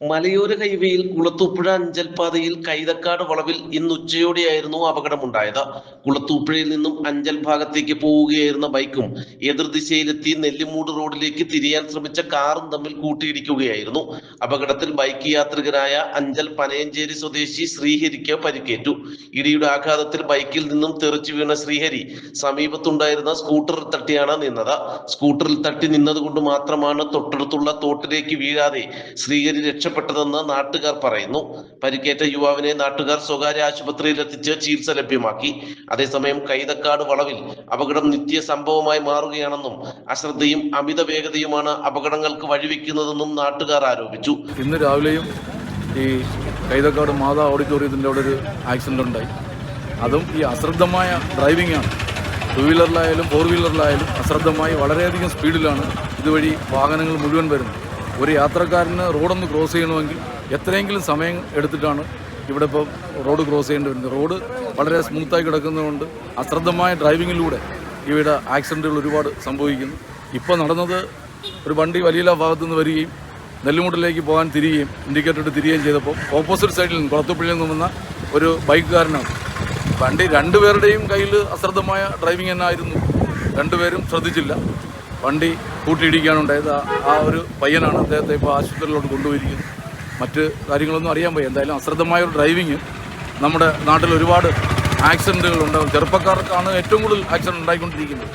മലയോര ഹൈവേയിൽ കുളത്തൂപ്പുഴ അഞ്ചൽപാതയിൽ കൈതക്കാട് വളവിൽ ഇന്ന് ഉച്ചയോടെയായിരുന്നു അപകടമുണ്ടായത്. കുളത്തൂപ്പുഴയിൽ നിന്നും അഞ്ചൽ ഭാഗത്തേക്ക് പോവുകയായിരുന്ന ബൈക്കും എതിർദിശയിലെത്തി നെല്ലിമൂട് റോഡിലേക്ക് തിരിയാൻ ശ്രമിച്ച കാറും തമ്മിൽ കൂട്ടിയിടിക്കുകയായിരുന്നു. അപകടത്തിൽ ബൈക്ക് യാത്രികരായ അഞ്ചൽ പനയഞ്ചേരി സ്വദേശി ശ്രീഹരിക്ക് പരിക്കേറ്റു. ഇടിയുടെ ആഘാതത്തിൽ ബൈക്കിൽ നിന്നും തെറിച്ചു വീണ ശ്രീഹരി സമീപത്തുണ്ടായിരുന്ന സ്കൂട്ടറിൽ തട്ടിയാണ് നിന്നത്. സ്കൂട്ടറിൽ തട്ടി നിന്നതുകൊണ്ട് മാത്രമാണ് തൊട്ടടുത്തുള്ള തോട്ടിലേക്ക് വീഴാതെ ശ്രീഹരി രക്ഷപ്പെട്ടതെന്ന് നാട്ടുകാർ പറയുന്നു. പരിക്കേറ്റ യുവാവിനെ നാട്ടുകാർ സ്വകാര്യ ആശുപത്രിയിൽ എത്തിച്ച് ചികിത്സ ലഭ്യമാക്കി. അതേസമയം കൈതക്കാട് വളവിൽ അപകടം നിത്യ സംഭവമായി മാറുകയാണെന്നും അശ്രദ്ധയും അമിത വേഗതയുമാണ് അപകടങ്ങൾക്ക് വഴിവെക്കുന്നതെന്നും നാട്ടുകാർ ആരോപിച്ചു. ഇന്ന് രാവിലെയും ഈ കൈതക്കാട് മാതാ ഓഡിറ്റോറിയത്തിന്റെ അവിടെ ഒരു ആക്സിഡന്റ് ഉണ്ടായി. അതും ഈ അശ്രദ്ധമായ ഡ്രൈവിംഗ് ആണ്. ടു വീലറിലായാലും ഫോർ വീലറിലായാലും അശ്രദ്ധമായി വളരെയധികം സ്പീഡിലാണ് ഇതുവഴി വാഹനങ്ങൾ മുഴുവൻ വരുന്നത്. ഒരു യാത്രക്കാരന് റോഡൊന്ന് ക്രോസ് ചെയ്യണമെങ്കിൽ എത്രയെങ്കിലും സമയം എടുത്തിട്ടാണ് ഇവിടെ ഇപ്പോൾ റോഡ് ക്രോസ് ചെയ്യേണ്ടി വരുന്നത്. റോഡ് വളരെ സ്മൂത്തായി കിടക്കുന്നതുകൊണ്ട് അശ്രദ്ധമായ ഡ്രൈവിങ്ങിലൂടെ ഇവിടെ ആക്സിഡന്റുകൾ ഒരുപാട് സംഭവിക്കുന്നു. ഇപ്പോൾ നടന്നത് ഒരു വണ്ടി വലിയ ഭാഗത്തു നിന്ന് വരികയും നെല്ലുമുട്ടിലേക്ക് പോകാൻ തിരികെയും ഇൻഡിക്കേറ്റർ ഇട്ട് തിരികെയും ചെയ്തപ്പോൾ ഓപ്പോസിറ്റ് സൈഡിൽ നിന്ന് കുളത്തുപ്പള്ളിയിൽ നിന്ന് വന്ന ഒരു ബൈക്കുകാരനാണ്. വണ്ടി രണ്ടുപേരുടെയും കയ്യിൽ അശ്രദ്ധമായ ഡ്രൈവിംഗ് തന്നെ ആയിരുന്നു രണ്ടുപേരും ശ്രദ്ധിച്ചില്ല. വണ്ടി കൂട്ടിയിടിക്കുകയാണ് ഉണ്ടായത് ആ- ഒരു പയ്യനാണ് അദ്ദേഹത്തെ ഇപ്പോൾ ആശുപത്രിയിലോട്ട് കൊണ്ടുപോയിരിക്കുന്നത്. മറ്റ് കാര്യങ്ങളൊന്നും അറിയാൻ പോയി എന്തായാലും അശ്രദ്ധമായ ഒരു ഡ്രൈവിങ് നമ്മുടെ നാട്ടിൽ ഒരുപാട് ആക്സിഡന്റുകൾ ഉണ്ടാകും. ചെറുപ്പക്കാർക്കാണ് ഏറ്റവും കൂടുതൽ ആക്സിഡന്റ് ഉണ്ടായിക്കൊണ്ടിരിക്കുന്നത്.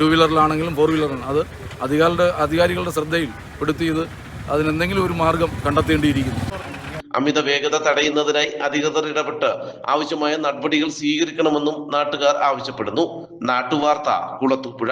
ടു വീലറിലാണെങ്കിലും ഫോർ വീലറിലാണ് അത് അധികാരികളുടെ അധികാരികളുടെ ശ്രദ്ധയിൽ പെടുത്തി ഇത് അതിനെന്തെങ്കിലും ഒരു മാർഗം കണ്ടെത്തേണ്ടിയിരിക്കുന്നു. അമിത വേഗത തടയുന്നതിനായി അധികൃതർ ഇടപെട്ട് ആവശ്യമായ നടപടികൾ സ്വീകരിക്കണമെന്നും നാട്ടുകാർ ആവശ്യപ്പെടുന്നു. നാട്ടുവാർത്ത കുളത്തൂപ്പുഴ.